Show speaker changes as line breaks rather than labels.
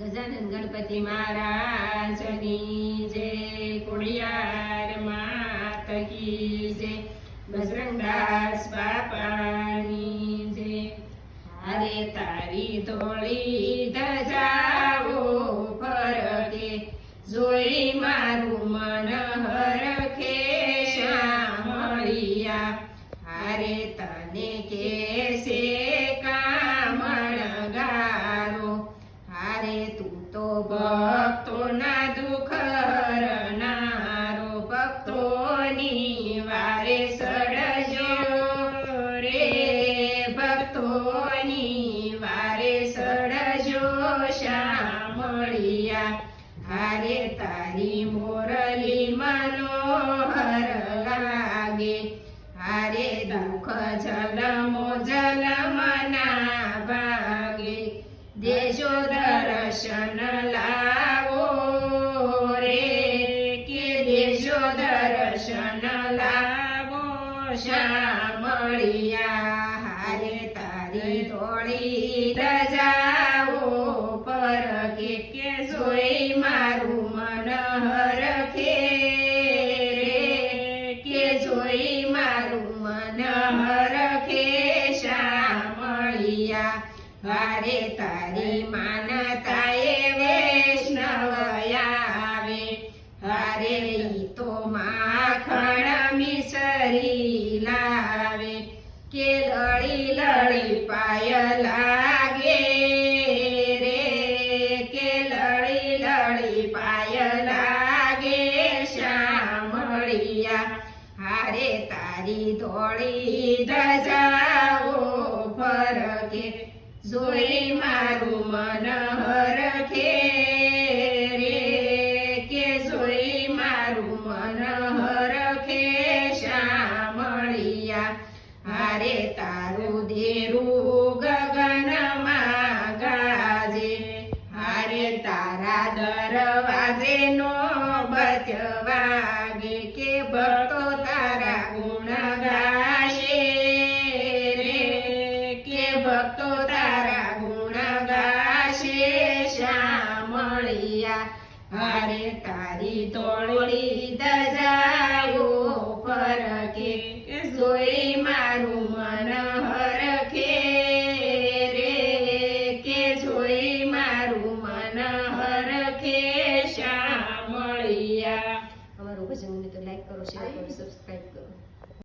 ગજાનંદ ગણપતિ મહારાજની જય કુડિયાર માત કી જય, બજરંગદાસ બાપાની જય. હરે તારી ધોળી ધજાઓ ફરકે, જોઈ મારું મન હરખે શ્યામળિયા. હરે તને કે કામણ હારે તારી મોરલી મનોહર લાગે. હારે દુઃખ, જલમો, જલમના ભાગે. દેજો દર્શન લાવો રે, કે દેજો દર્શન લાવો શામળિયા હારે તારી ધજાઓ પર કે જોઈ મારું મન હરખે કે જોઈ મારું મન હરખે શામળિયા વારે તારી માનતાએ વૈષ્ણવ આવે. હારે તો માખણ મિસરી લાવે. કે લળી લળી પાય લાગે શામળિયા હારે તારી ધોળી ધજાઓ ફરકે જોઈ મારું મન હરખે રે કે, જોઈ મારું મન હરખે શામળિયા, હારે તારું દેરું ગગનમાં ગાજે હારે તારા દરવાજે નો વાગે તોળિયા હારે તારી તોળી દજાઓ ફરકે જોઈ મારું મન હરખે રે કે જોઈ મારું મન હરખે શામળિયા અમારું ભજન તો લાઈક કરો શેર કરો સબસ્ક્રાઈબ કરો.